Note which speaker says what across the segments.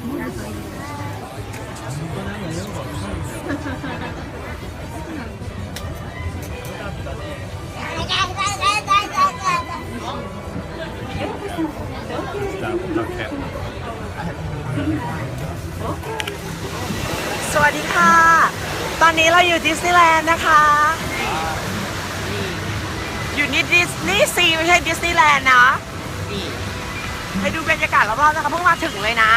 Speaker 1: สวัสดีค่ะ ตอนนี้เราอยู่ดิสนีย์แลนด์นะคะ อยู่นี่ดิสนีย์ซีไม่ใช่ดิสนีย์แลนด์นะนี่ให้ดูบรรยากาศรอบๆนะคะเพิ่งมาถึงเลยนะ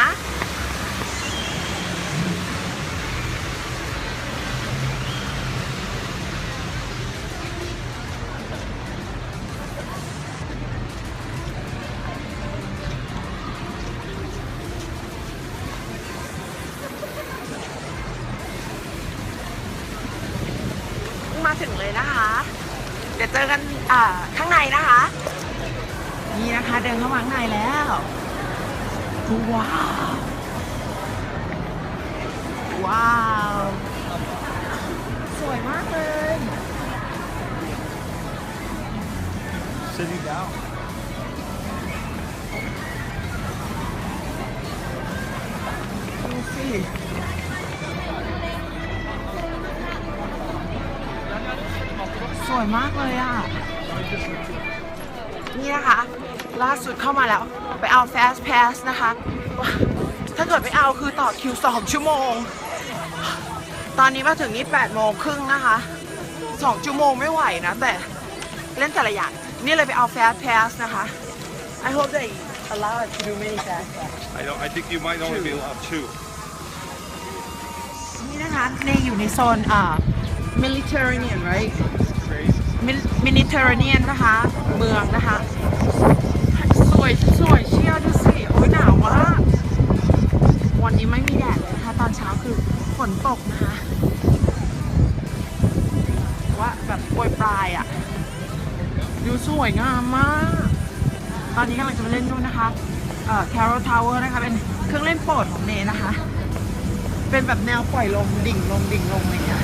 Speaker 1: ถึงเลยนะคะ เดี๋ยวเจอกันอ่าข้างในนะคะ นี่นะคะเดินเข้ามาข้างในแล้วว้าวว้าว สวยมากเลย
Speaker 2: Sitting down.
Speaker 1: ดูสิ วยมากเลยอะ นี่นะคะ ล่าสุดเข้ามาแล้ว ไปเอา Fast Pass นะคะว้าถ้าเกิดไม่เอาคือต่อคิว2ชั่วโมง ตอนนี้มาถึงนี่8โมงครึ่งนะคะ2ชั่วโมงไม่ไหวนะ แต่เล่นแต่ละอย่าง นี่เลยไปเอา Fast Pass นะคะ I hope they allow us to do many Fast Pass
Speaker 2: I don't. I think you might only be allowed two.
Speaker 1: นี่นะคะในอยู่ในโซนอ่า Mediterranean right
Speaker 2: Crazy.
Speaker 1: Mediterranean นะคะ เมืองนะคะ สวยสวยเชียวดูสิ โอ้ยหนาวมากวันนี้ไม่มีแดดเลยนะคะ ตอนเช้าคือฝนตกนะคะ ว่าแบบโปรยปลายอะ ดูสวยงามมาก ตอนนี้กำลังจะมาเล่นด้วยนะคะเอ่อ Carol Tower นะคะ เป็นเครื่องเล่นโปรดของเนนะคะ เป็นแบบแนวปล่อยลมดิ่งลงดิ่งลงอะไรอย่างเงี้ย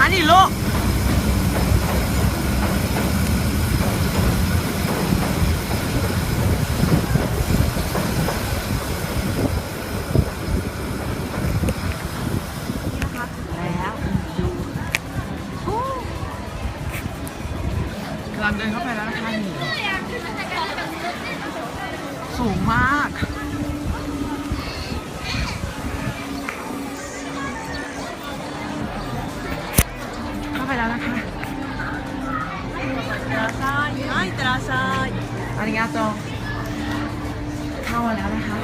Speaker 1: อันนี้ลูก กำลังเดินเข้าไปแล้วนะคะนี่สูงมาก เข้าไปแล้วนะคะはいいってらっしゃいありがとうเข้ามาแล้วนะคะ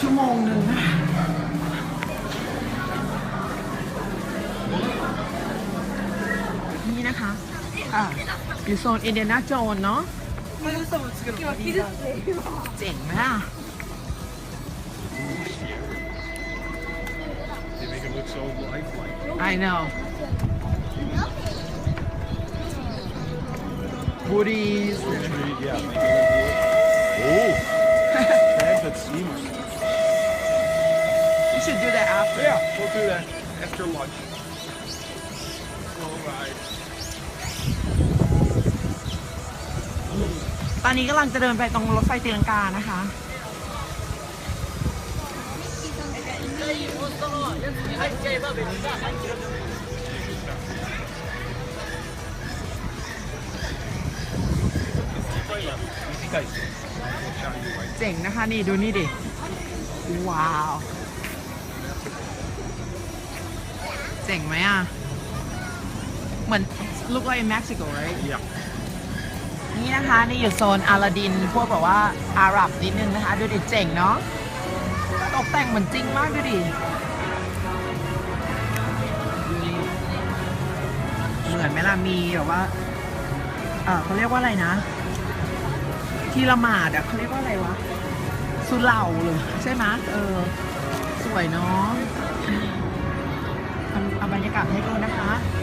Speaker 1: ชั่วโมงหนึ่งนะคะนี่นะคะอ่าอยู่โซนอินเดียนาโจนเนาะเจ๋งไหมอะ
Speaker 2: They make it look so lifelike.
Speaker 1: I know Woodies
Speaker 2: Tree, yeah. Make it look Oh. Transit steamer.
Speaker 1: You should do that after
Speaker 2: Yeah, we'll do that after lunch. Slow ride.
Speaker 1: ตอนนี้กำลังจะเดินไปตรงรถไฟตีลังกานะคะ เจ๋งนะคะนี่ดูนี่ดิ ว้าว เจ๋งไหมอะ เหมือน look like in Mexico right
Speaker 2: Yeah.
Speaker 1: นี่นะคะนี่อยู่โซนอาลาดิน พวกแบบว่าอาหรับนิดนึงนะคะ ดูดิเจ๋งเนาะตกแต่งเหมือนจริงมากดูดิเหมือนไหมล่ะมีแบบว่า เออเขาเรียกว่าอะไรนะ ที่ละหมาดอะเขาเรียกว่าอะไรวะ สุเหร่าเลยใช่ไหมเออ สวยเนาะทำเอาบ รรยากาศให้ดูนะคะ